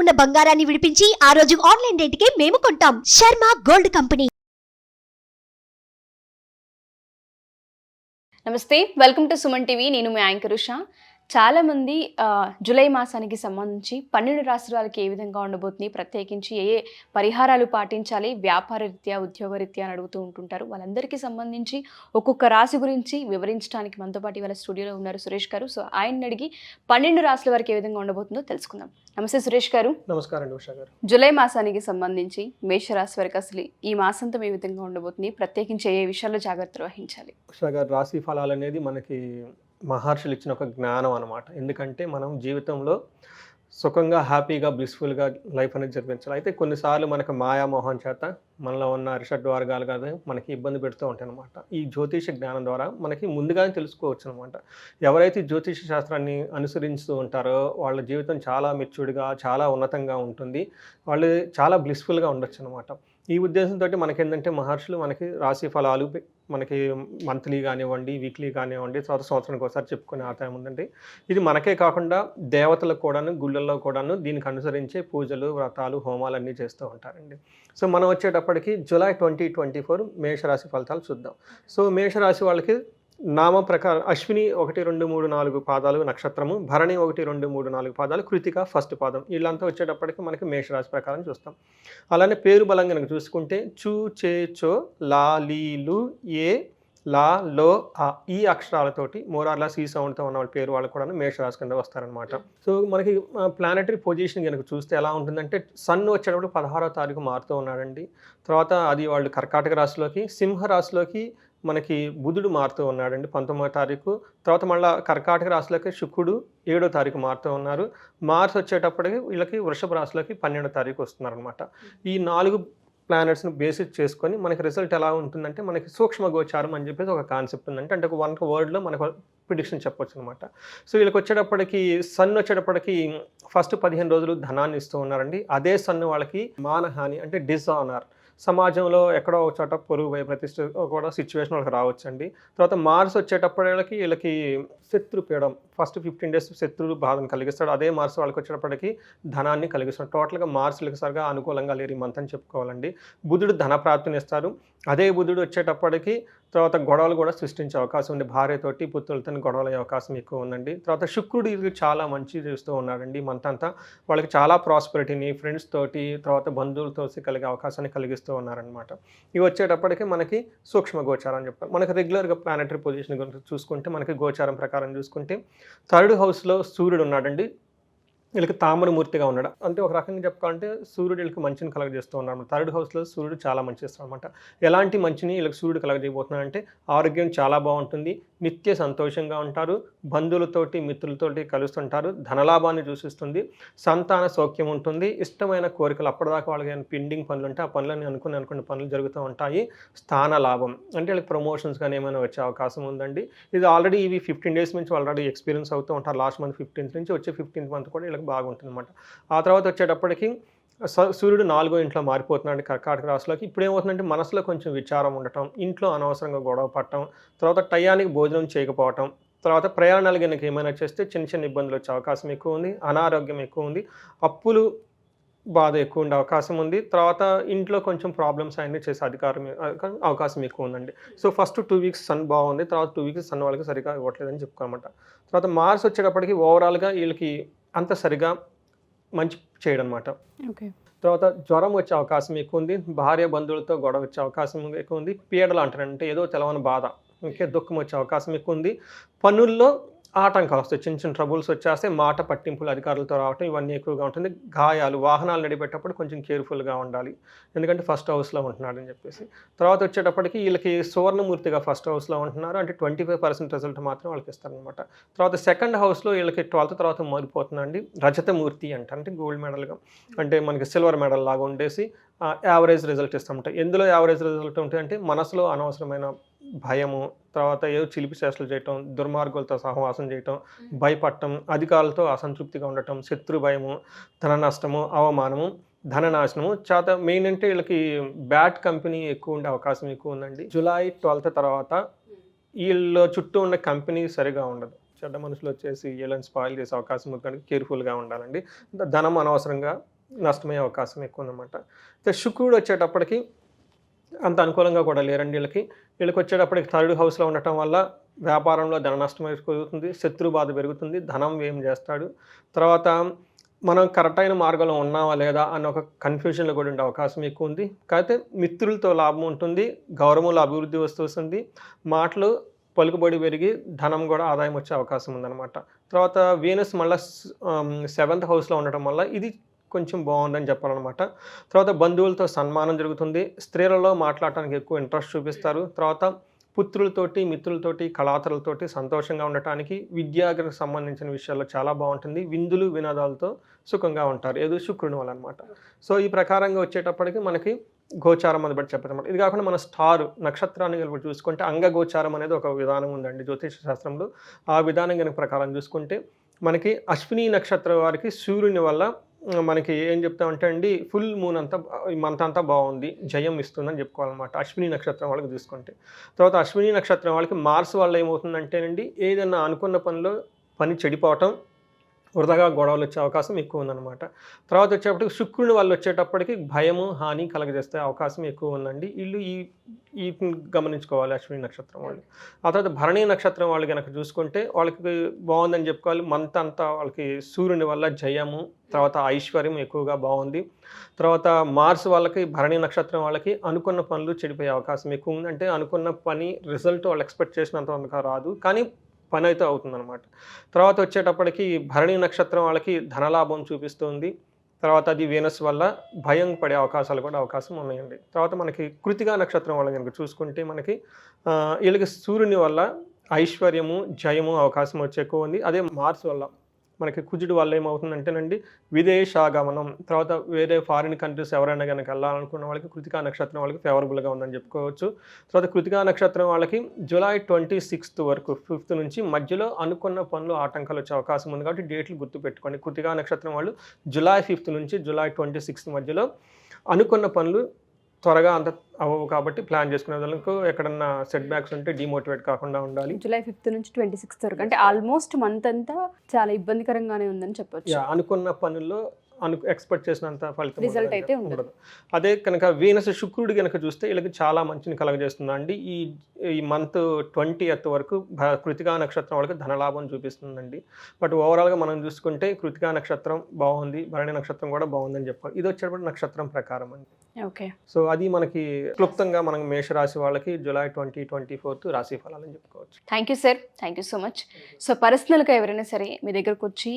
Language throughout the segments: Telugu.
ఉన్న బంగారాన్ని విడిపించి ఆ రోజు ఆన్లైన్ రేటుకే మేము కొంటాం. Sharma gold company. నమస్తే వెల్కమ్ టు సుమన్ టీవీ. నేను మీ యాంకర్ ఉషా. చాలా మంది ఆ, జూలై మాసానికి సంబంధించి పన్నెండు రాష్ట్రాల వాళ్ళకి ఏ విధంగా ఉండబోతుంది ప్రత్యేకించి ఏ ఏ పరిహారాలు పాటించాలి వ్యాపార రీత్యా ఉద్యోగ రీత్యా అని అడుగుతూ ఉంటుంటారు. వాళ్ళందరికీ సంబంధించి ఒక్కొక్క రాశి గురించి వివరించడానికి మనతో పాటు ఇవాళ స్టూడియోలో ఉన్నారు సురేష్ గారు. సో ఆయన్ని అడిగి పన్నెండు రాశుల వరకు ఏ విధంగా ఉండబోతుందో తెలుసుకుందాం. నమస్తే సురేష్ గారు. నమస్కారం అండి ఉషా గారు. జూలై మాసానికి సంబంధించి మేషరాశి వరకు అసలు ఈ మాసంతం ఏ విధంగా ఉండబోతుంది ప్రత్యేకించి ఏ ఏ విషయాల్లో జాగ్రత్తలు వహించాలి? ఉషా గారు రాశి ఫలాలు అనేది మనకి మహర్షులు ఇచ్చిన ఒక జ్ఞానం అనమాట ఎందుకంటే మనం జీవితంలో సుఖంగా హ్యాపీగా బ్లిస్ఫుల్గా లైఫ్ అనేది జరిపించాలి. అయితే కొన్నిసార్లు మనకు మాయామోహం చేత మనలో ఉన్న అరిషడ్ వర్గాలు కాదు మనకి ఇబ్బంది పెడుతూ ఉంటాయి అనమాట ఈ జ్యోతిష జ్ఞానం ద్వారా మనకి ముందుగానే తెలుసుకోవచ్చు అనమాట ఎవరైతే జ్యోతిష శాస్త్రాన్ని అనుసరిస్తూ ఉంటారో వాళ్ళ జీవితం చాలా మెచ్యూర్డ్గా చాలా ఉన్నతంగా ఉంటుంది. వాళ్ళు చాలా బ్లిస్ఫుల్గా ఉండొచ్చు అనమాట ఈ ఉద్దేశంతో మనకి ఏంటంటే మహర్షులు మనకి రాశి ఫలాలు మనకి మంత్లీ కానివ్వండి వీక్లీ కానివ్వండి తర్వాత సంవత్సరానికి ఒకసారి చెప్పుకునే ఆదాయం ఉందండి ఇది మనకే కాకుండా దేవతలకు కూడాను గుళ్ళల్లో కూడాను దీనికి అనుసరించే పూజలు వ్రతాలు హోమాలు అన్నీ చేస్తూ ఉంటారండి. సో మనం వచ్చేటప్పటికి జూలై ట్వంటీ ట్వంటీ ఫోర్ మేషరాశి ఫలితాలు చూద్దాం. సో మేషరాశి వాళ్ళకి నామ ప్రకారం అశ్విని ఒకటి రెండు మూడు నాలుగు పాదాలు నక్షత్రము భరణి ఒకటి రెండు మూడు నాలుగు పాదాలు కృతిక ఫస్ట్ పాదం. వీళ్ళంతా వచ్చేటప్పటికి మనకి మేషరాశి ప్రకారం చూస్తాం. అలానే పేరు బలం కనుక చూసుకుంటే చూ చే చో లా లీలు ఏ లా లో ఆ ఈ అక్షరాలతోటి మోరార్లా సీ సౌండ్తో ఉన్న వాళ్ళ పేరు వాళ్ళు కూడా మేషరాశి కింద వస్తారనమాట సో మనకి ప్లానటరీ పొజిషన్ కనుక చూస్తే ఎలా ఉంటుందంటే సన్ వచ్చేటప్పుడు పదహారో తారీఖు మారుతూ ఉన్నాడండి. తర్వాత అది వాళ్ళు కర్కాటక రాశిలోకి సింహ రాశిలోకి మనకి బుధుడు మారుతూ ఉన్నాడండి. పంతొమ్మిదో తారీఖు. తర్వాత మళ్ళీ కర్కాటక రాశులకి శుక్రుడు ఏడో తారీఖు మారుతూ ఉన్నారు. మార్స్ వచ్చేటప్పటికి వీళ్ళకి వృషభ రాశులకి పన్నెండో తారీఖు వస్తున్నారనమాట ఈ నాలుగు ప్లానెట్స్ని బేసిక్ చేసుకొని మనకి రిజల్ట్ ఎలా ఉంటుందంటే మనకి సూక్ష్మ గోచారం అని చెప్పేసి ఒక కాన్సెప్ట్ ఉందంటే అంటే ఒక వన్ వర్డ్లో మనకు ప్రిడిక్షన్ చెప్పొచ్చు అనమాట సో వీళ్ళకి వచ్చేటప్పటికి సన్ వచ్చేటప్పటికి ఫస్ట్ పదిహేను రోజులు ధనాన్ని ఇస్తూ ఉన్నారండి. అదే సన్ వాళ్ళకి మానహాని అంటే డిజానర్ సమాజంలో ఎక్కడో ఒక చోట పొరుగు పోయే ప్రతిష్ట కూడా సిచ్యువేషన్ వాళ్ళకి రావచ్చండి. తర్వాత మార్స్ వచ్చేటప్పటికి వీళ్ళకి శత్రుపీడం ఫస్ట్ ఫిఫ్టీన్ డేస్ శత్రుడు బాధను కలిగిస్తాడు. అదే మార్స్ వాళ్ళకి వచ్చేటప్పటికి ధనాన్ని కలిగిస్తాడు. టోటల్గా మార్సులకు సరిగా అనుకూలంగా లేరు ఈ మంత్ అని చెప్పుకోవాలండి. బుధుడు ధన ప్రాప్తిని ఇస్తారు. అదే బుధుడు వచ్చేటప్పటికి తర్వాత గొడవలు కూడా సృష్టించే అవకాశం ఉంది. భార్యతోటి పుత్రులతో గొడవలు అయ్యే అవకాశం ఎక్కువ ఉందండి. తర్వాత శుక్రుడు చాలా మంచి చేస్తూ ఉన్నాడండి మంతంతా మంత్ అంతా. వాళ్ళకి చాలా ప్రాస్పరిటీని ఫ్రెండ్స్ తోటి తర్వాత బంధువులతో కలిగే అవకాశాన్ని కలిగిస్తూ ఉన్నారనమాట ఇవి వచ్చేటప్పటికి మనకి సూక్ష్మ గోచారం అని చెప్తారు మనకి రెగ్యులర్గా ప్లానటరీ పొజిషన్ గురించి చూసుకుంటే మనకి గోచారం ప్రకారం చూసుకుంటే థర్డ్ హౌస్లో సూర్యుడు ఉన్నాడండి. వీళ్ళకి తామరమూర్తిగా ఉన్నాడు. అంటే ఒక రకంగా చెప్పుకోవాలంటే సూర్యుడు వీళ్ళకి మంచిని కలగజేస్తూ ఉన్నాడు థర్డ్ హౌస్లో సూర్యుడు చాలా మంచి ఇస్తాడు అనమాట ఎలాంటి మంచిని వీళ్ళకి సూర్యుడు కలగజేయబోతున్నాడు అంటే ఆరోగ్యం చాలా బాగుంటుంది. నిత్య సంతోషంగా ఉంటారు బంధువులతోటి మిత్రులతోటి కలుస్తుంటారు ధనలాభాన్ని చూసిస్తుంది సంతాన సౌఖ్యం ఉంటుంది ఇష్టమైన కోరికలు అప్పటిదాకా వాళ్ళకి పెండింగ్ పిండింగ్ పనులు ఉంటే ఆ పనులని అనుకుని అనుకున్న పనులు జరుగుతూ ఉంటాయి. స్థాన లాభం అంటే వీళ్ళకి ప్రమోషన్స్ కానీ ఏమైనా వచ్చే అవకాశం ఉందండి. ఇది ఆల్రెడీ ఇవి ఫిఫ్టీన్ డేస్ నుంచి ఆల్రెడీ ఎక్స్పీరియన్స్ అవుతూ ఉంటారు. లాస్ట్ మంత్ ఫిఫ్టీన్త్ నుంచి వచ్చే ఫిఫ్టీన్త్ మంత్ కూడా వీళ్ళకి బాగుంటుంది అనమాట ఆ తర్వాత వచ్చేటప్పటికి సూర్యుడు నాలుగో ఇంట్లో మారిపోతున్నాడు కర్కాటక రాశిలోకి. ఇప్పుడు ఏమవుతుందంటే మనసులో కొంచెం విచారం ఉండటం ఇంట్లో అనవసరంగా గొడవ పడటం తర్వాత టయానికి భోజనం చేయకపోవటం తర్వాత ప్రయాణాలు కనుక ఏమైనా చేస్తే చిన్న చిన్న ఇబ్బందులు వచ్చే అవకాశం ఎక్కువ ఉంది అనారోగ్యం ఎక్కువ ఉంది అప్పులు బాధ ఎక్కువ ఉండే అవకాశం ఉంది తర్వాత ఇంట్లో కొంచెం ప్రాబ్లమ్స్ అన్నీ చేసే అధికారం అవకాశం ఎక్కువ ఉందండి. So first two weeks sun బాగుంది తర్వాత టూ వీక్స్ సన్ వాళ్ళకి సరిగా ఇవ్వట్లేదని చెప్పుకోనమాట. తర్వాత మార్స్ వచ్చేటప్పటికి ఓవరాల్గా వీళ్ళకి అంత సరిగా మంచి చేయడం అనమాట ఓకే. తర్వాత జ్వరం వచ్చే అవకాశం ఎక్కువ ఉంది భార్య బంధువులతో గొడవ వచ్చే అవకాశం ఎక్కువ ఉంది పీడలు అంటారు అంటే ఏదో తెలవని బాధ. ఓకే దుఃఖం వచ్చే అవకాశం ఎక్కువ ఉంది పనుల్లో ఆటంకాలు వస్తాయి. చిన్న చిన్న ట్రబుల్స్ వచ్చేస్తే మాట పట్టింపులు అధికారులతో రావటం ఇవన్నీ ఎక్కువగా ఉంటుంది. గాయాలు వాహనాలు నడిపేటప్పుడు కొంచెం కేర్ఫుల్గా ఉండాలి. ఎందుకంటే ఫస్ట్ హౌస్లో ఉంటున్నాడని చెప్పేసి. తర్వాత వచ్చేటప్పటికి వీళ్ళకి సువర్ణమూర్తిగా ఫస్ట్ హౌస్లో ఉంటున్నారు. అంటే ట్వంటీ ఫైవ్ పర్సెంట్ రిజల్ట్ మాత్రం వాళ్ళకి ఇస్తారనమాట తర్వాత సెకండ్ హౌస్లో వీళ్ళకి ట్వెల్త్ తర్వాత మారిపోతుందండి. రజతమూర్తి అంట. అంటే గోల్డ్ మెడల్గా అంటే మనకి సిల్వర్ మెడల్ లాగా ఉండేసి యావరేజ్ రిజల్ట్ ఇస్తామంట. ఎందులో యావరేజ్ రిజల్ట్ ఉంటాయంటే మనసులో అనవసరమైన భయము తర్వాత ఏదో చిలిపి చేష్టలు చేయటం దుర్మార్గులతో సహవాసం చేయటం భయపడటం అధికారులతో అసంతృప్తిగా ఉండటం శత్రు భయము ధన నష్టము అవమానము ధన నాశనము చేత మెయిన్ అంటే వీళ్ళకి బ్యాడ్ కంపెనీ ఎక్కువ ఉండే అవకాశం ఎక్కువ ఉందండి. జూలై ట్వెల్త్ తర్వాత వీళ్ళ చుట్టూ ఉన్న కంపెనీ సరిగా ఉండదు. చెడ్డ మనుషులు వచ్చేసి వీళ్ళని స్పాయిల్ చేసే అవకాశం కనుక కేర్ఫుల్గా ఉండాలండి. ధనం అనవసరంగా నష్టమయ్యే అవకాశం ఎక్కువ ఉందన్నమాట. అయితే శుక్రుడు వచ్చేటప్పటికి అంత అనుకూలంగా కూడా లేరండి వీళ్ళకి. వీళ్ళకి వచ్చేటప్పటికి థర్డ్ హౌస్లో ఉండటం వల్ల వ్యాపారంలో ధన నష్టం పెరుగుతుంది శత్రు బాధ పెరుగుతుంది ధనం వ్యయం చేస్తాడు? తర్వాత మనం కరెక్ట్ అయిన మార్గంలో ఉన్నావా లేదా అన్న ఒక కన్ఫ్యూజన్లో కూడా ఉండే అవకాశం ఎక్కువ ఉంది. కాకపోతే మిత్రులతో లాభం ఉంటుంది గౌరవంలో అభివృద్ధి వస్తుంది మాటలు పలుకుబడి పెరిగి ధనం కూడా ఆదాయం వచ్చే అవకాశం ఉందన్నమాట. తర్వాత వీనస్ మళ్ళీ సెవెంత్ హౌస్లో ఉండటం వల్ల ఇది కొంచెం బాగుందని చెప్పాలన్నమాట. తర్వాత బంధువులతో సన్మానం జరుగుతుంది. స్త్రీలలో మాట్లాడటానికి ఎక్కువ ఇంట్రెస్ట్ చూపిస్తారు. తర్వాత పుత్రులతోటి మిత్రులతోటి కళాతరులతోటి సంతోషంగా ఉండటానికి విద్యాగ్రకు సంబంధించిన విషయాల్లో చాలా బాగుంటుంది. విందులు వినోదాలతో సుఖంగా ఉంటారు. ఏదో శుక్రుని వల్ల అనమాట సో ఈ ప్రకారంగా వచ్చేటప్పటికి మనకి గోచారం అని బట్టి చెప్పారన్నమాట. ఇది కాకుండా మన స్టార్ నక్షత్రాన్ని కనుక చూసుకుంటే అంగగోచారం అనేది ఒక విధానం ఉందండి జ్యోతిష శాస్త్రంలో. ఆ విధానం కనుక ప్రకారం చూసుకుంటే మనకి అశ్విని నక్షత్రం వారికి సూర్యుని వల్ల మనకి ఏం చెప్తామంటే అండి ఫుల్ మూన్ అంతా ఈ మంత్ అంతా బాగుంది జయం ఇస్తుందని చెప్పుకోవాలన్నమాట అశ్విని నక్షత్రం వాళ్ళకి చూసుకుంటే తర్వాత అశ్విని నక్షత్రం వాళ్ళకి మార్స్ వల్ల ఏమవుతుందంటేనండి ఏదైనా అనుకున్న పనిలో పని చెడిపోవటం వృధాగా గొడవలు వచ్చే అవకాశం ఎక్కువ ఉందన్నమాట. తర్వాత వచ్చేటప్పటికి శుక్రుని వాళ్ళు వచ్చేటప్పటికి భయము హాని కలగజేస్తే అవకాశం ఎక్కువ ఉందండి. వీళ్ళు ఈ ఈ గమనించుకోవాలి అశ్విని నక్షత్రం వాళ్ళు. ఆ తర్వాత భరణి నక్షత్రం వాళ్ళు కనుక చూసుకుంటే వాళ్ళకి బాగుందని చెప్పుకోవాలి. మంత్ అంతా వాళ్ళకి సూర్యుని వల్ల జయము తర్వాత ఐశ్వర్యం ఎక్కువగా బాగుంది. తర్వాత మార్స్ వాళ్ళకి భరణి నక్షత్రం వాళ్ళకి అనుకున్న పనులు చెడిపోయే అవకాశం ఎక్కువ ఉంది అంటే అనుకున్న పని రిజల్ట్ వాళ్ళు ఎక్స్పెక్ట్ చేసినంత రాదు. కానీ పని అయితే అవుతుందన్నమాట. తర్వాత వచ్చేటప్పటికి భరణి నక్షత్రం వాళ్ళకి ధనలాభం చూపిస్తుంది. తర్వాత అది వీనస్ వల్ల భయం పడే అవకాశాలు కూడా అవకాశం ఉన్నాయండి. తర్వాత మనకి కృతిగా నక్షత్రం వల్ల కనుక చూసుకుంటే మనకి వీళ్ళకి సూర్యుని వల్ల ఐశ్వర్యము జయము అవకాశం వచ్చే ఎక్కువ ఉంది. అదే మార్స్ వల్ల. మనకి కుజుడు వల్ల ఏమవుతుందంటేనండి విదేశాగమనం తర్వాత వేరే ఫారిన్ కంట్రీస్ ఎవరైనా కనుక వెళ్ళాలనుకున్న వాళ్ళకి కృతికా నక్షత్రం వాళ్ళకి ఫేవరబుల్గా ఉందని చెప్పుకోవచ్చు. తర్వాత కృతికా నక్షత్రం వాళ్ళకి జూలై ట్వంటీ సిక్స్త్ వరకు ఫిఫ్త్ నుంచి మధ్యలో అనుకున్న పనులు ఆటంకాలు వచ్చే అవకాశం ఉంది కాబట్టి డేట్లు గుర్తుపెట్టుకోండి. కృతికా నక్షత్రం వాళ్ళు జూలై ఫిఫ్త్ నుంచి జూలై ట్వంటీ సిక్స్త్ మధ్యలో అనుకున్న పనులు త్వరగా అంత అవ్వవు కాబట్టి ప్లాన్ చేసుకునే వాళ్ళకు ఎక్కడన్నా సెట్ బ్యాక్స్ ఉంటే డిమోటివేట్ కాకుండా ఉండాలి. జూలై ఫిఫ్త్ నుంచి ట్వంటీ సిక్స్త్ వరకు. అంటే ఆల్మోస్ట్ మంత్ అంతా చాలా ఇబ్బందికరంగానే ఉందని చెప్పొచ్చు. అనుకున్న పనుల్లో అను ఎక్స్పెక్ట్ చేసినంత ఫలితం ఉండదని అయితే ఉండదు. అదే కనుక వీనస్ శుక్రుడు కనుక చూస్తే వీళ్ళకి చాలా మంచిని కలగజేస్తుంది అండి ఈ ఈ మంత్ ట్వంటీ ఎత్ వరకు కృతికా నక్షత్రం వాళ్ళకి ధనలాభం చూపిస్తుందండి. బట్ ఓవరాల్గా మనం చూసుకుంటే కృతికా నక్షత్రం బాగుంది భరణి నక్షత్రం కూడా బాగుందని చెప్పాలి. ఇది వచ్చేటప్పుడు నక్షత్రం ప్రకారం అండి. ఓకే. సో అది మనకి క్లుప్తంగా మనం మేషరాశి వాళ్ళకి జూలై ట్వంటీ ట్వంటీ ఫోర్త్ రాశి ఫలాలని చెప్పుకోవచ్చు. Thank you sir thank you so much so పర్సనల్గా ఎవరైనా సరే మీ దగ్గరకు వచ్చి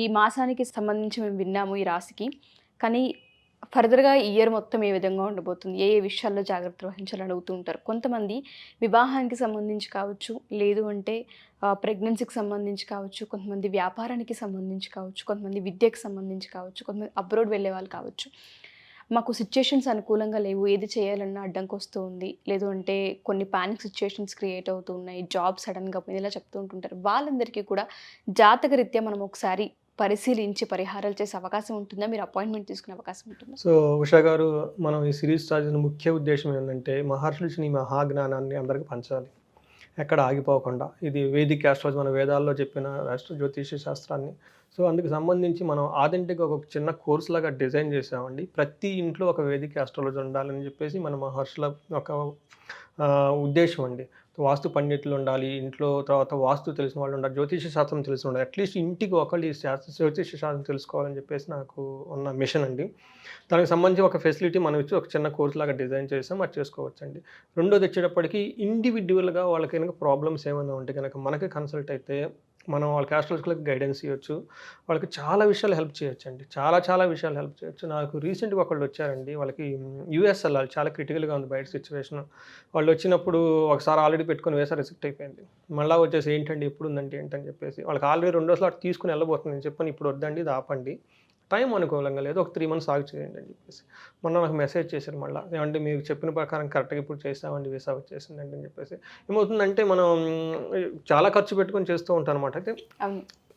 ఈ మాసానికి సంబంధించి మేము విన్నాము ఈ రాశికి. కానీ ఫర్దర్గా ఈ ఇయర్ మొత్తం ఏ విధంగా ఉండబోతుంది? ఏ ఏ విషయాల్లో జాగ్రత్త వహించాలని అడుగుతూ ఉంటారు. కొంతమంది వివాహానికి సంబంధించి కావచ్చు లేదు అంటే ప్రెగ్నెన్సీకి సంబంధించి కావచ్చు కొంతమంది వ్యాపారానికి సంబంధించి కావచ్చు కొంతమంది విద్యకు సంబంధించి కావచ్చు కొంతమంది అబ్రోడ్ వెళ్ళే వాళ్ళు కావచ్చు. మాకు సిచ్యుయేషన్స్ అనుకూలంగా లేవు. ఏది చేయాలన్నా అడ్డంకి వస్తూ ఉంది లేదు అంటే కొన్ని పానిక్ సిచ్యుయేషన్స్ క్రియేట్ అవుతూ ఉన్నాయి. జాబ్ సడన్గా పోయింది. ఇలా చెప్తూ ఉంటుంటారు. వాళ్ళందరికీ కూడా జాతక రీత్యా మనం ఒకసారి పరిశీలించి పరిహారాలు చేసే అవకాశం ఉంటుందా? మీరు అపాయింట్మెంట్ తీసుకునే అవకాశం ఉంటుందా? సో ఉషా గారు మనం ఈ సిరీస్ స్టార్ట్ చేసిన ముఖ్య ఉద్దేశం ఏంటంటే మహర్షులు మహాజ్ఞానాన్ని అందరికీ పంచాలి. ఎక్కడ ఆగిపోకుండా. ఇది వేదిక ఆస్ట్రాలజీ మన వేదాల్లో చెప్పిన రాష్ట్ర జ్యోతిష శాస్త్రాన్ని. సో అందుకు సంబంధించి మనం ఆథెంటిక్ ఒక చిన్న కోర్స్ లాగా డిజైన్ చేసామండి ప్రతి ఇంట్లో ఒక వేదిక ఆస్ట్రాలజీ ఉండాలని చెప్పేసి మన మహర్షుల ఒక ఉద్దేశం అండి. వాస్తు పండితులు ఉండాలి ఇంట్లో తర్వాత వాస్తు తెలిసిన వాళ్ళు ఉండాలి జ్యోతిష శాస్త్రం తెలిసి ఉండాలి. అట్లీస్ట్ ఇంటికి ఒకళ్ళు ఈ శాస్త్ర జ్యోతిష శాస్త్రం తెలుసుకోవాలని చెప్పేసి నాకు ఉన్న మిషన్ అండి. దానికి సంబంధించి ఒక ఫెసిలిటీ మనం ఇచ్చి ఒక చిన్న కోర్స్ లాగా డిజైన్ చేసాం అది చేసుకోవచ్చు అండి రెండోది వచ్చేటప్పటికి ఇండివిజువల్గా వాళ్ళకి కనుక ప్రాబ్లమ్స్ ఏమైనా ఉంటే కనుక మనకి కన్సల్ట్ అయితే మనం వాళ్ళకి ఆస్ట్రాలజికల్కి గైడెన్స్ ఇవ్వచ్చు. వాళ్ళకి చాలా విషయాలు హెల్ప్ చేయొచ్చు అండి చాలా చాలా విషయాలు హెల్ప్ చేయొచ్చు. నాకు రీసెంట్గా ఒకళ్ళు వచ్చారండి. వాళ్ళకి యూఎస్ వెళ్ళాలి చాలా క్రిటికల్గా ఉంది బయట సిచ్యువేషన్ వాళ్ళు వచ్చినప్పుడు ఒకసారి ఆల్రెడీ పెట్టుకొని వేసారి రిసెప్ట్ అయిపోయింది. మళ్ళీ వచ్చేసి ఏంటండి ఎప్పుడు ఉందంటే ఏంటని చెప్పేసి వాళ్ళకి ఆల్రెడీ రెండో స్లాట్ తీసుకుని వెళ్ళబోతుంది నేను చెప్పాను ఇప్పుడు వద్దండి ఇది ఆపండి. టైం అనుకూలంగా లేదు. ఒక త్రీ మంత్స్ ఆగి చేయండి అని చెప్పేసి. మొన్న నాకు మెసేజ్ చేశారు మళ్ళీ. ఏమంటే మీరు చెప్పిన ప్రకారం కరెక్ట్గా ఇప్పుడు చేసామండి వీసా వచ్చేసిందండి అని చెప్పేసి. ఏమవుతుందంటే మనం చాలా ఖర్చు పెట్టుకొని చేస్తూ ఉంటాం అనమాట అయితే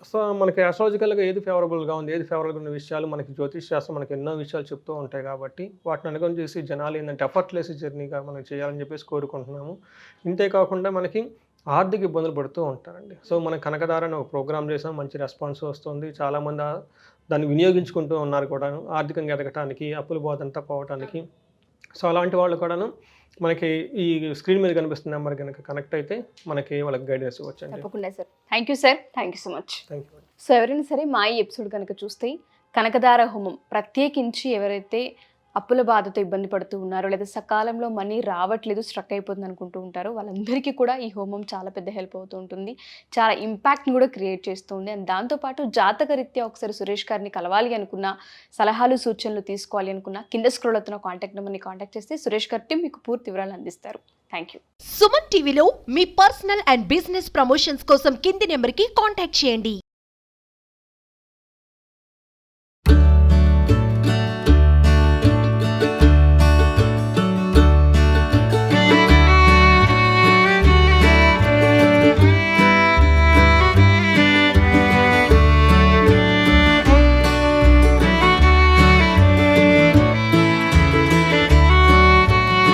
సో మనకి ఆస్ట్రాలజికల్గా ఏది ఫేవరబుల్గా ఉంది ఏది ఫేవరబుల్గా ఉన్న విషయాలు మనకి జ్యోతిష్ శాస్త్రం మనకి ఎన్నో విషయాలు చెప్తూ ఉంటాయి కాబట్టి వాటిని అనుకొని చేసి జనాలు ఏంటంటే ఎఫర్ట్లెస్ జర్నీగా మనం చేయాలని చెప్పేసి కోరుకుంటున్నాము. ఇంతే కాకుండా మనకి ఆర్థిక ఇబ్బందులు పడుతూ ఉంటారండి. సో మనం కనకదార అని ఒక ప్రోగ్రామ్ చేసాం మంచి రెస్పాన్స్ వస్తుంది. చాలామంది దాన్ని వినియోగించుకుంటూ ఉన్నారు కూడాను. ఆర్థికంగా ఎదగటానికి అప్పుల బాధంతా పోవటానికి. సో అలాంటి వాళ్ళు కూడాను మనకి ఈ స్క్రీన్ మీద కనిపిస్తున్న నెంబర్ కనుక కనెక్ట్ అయితే మనకి వాళ్ళకి గైడెన్స్ ఇవ్వచ్చండి తప్పకుండా sir. Thank you sir thank you so much thank you so ఎవరైనా సరే మా ఈ ఎపిసోడ్ కనుక చూస్తే కనకదార హోమం ప్రత్యేకించి ఎవరైతే అప్పుల బాధతో ఇబ్బంది పడుతూ ఉన్నారు. లేదా సకాలంలో మనీ రావట్లేదు స్ట్రక్ అయిపోతుంది అనుకుంటూ ఉంటారు. వాళ్ళందరికీ కూడా ఈ హోమం చాలా పెద్ద హెల్ప్ అవుతూ ఉంటుంది. చాలా ఇంపాక్ట్ని కూడా క్రియేట్ చేస్తుంది అండ్ దాంతోపాటు జాతక రీత్యా ఒకసారి సురేష్ గారిని కలవాలి అనుకున్న సలహాలు సూచనలు తీసుకోవాలి అనుకున్న కింద స్క్రోల్ అవుతున్న కాంటాక్ట్ నెంబర్ని కాంటాక్ట్ చేస్తే సురేష్ గారి team మీకు పూర్తి వివరాలు అందిస్తారు. థ్యాంక్ యూ సుమన్ టీవీలో మీ పర్సనల్ అండ్ బిజినెస్ ప్రమోషన్స్ కోసం కింది నెంబర్కి కాంటాక్ట్ చేయండి.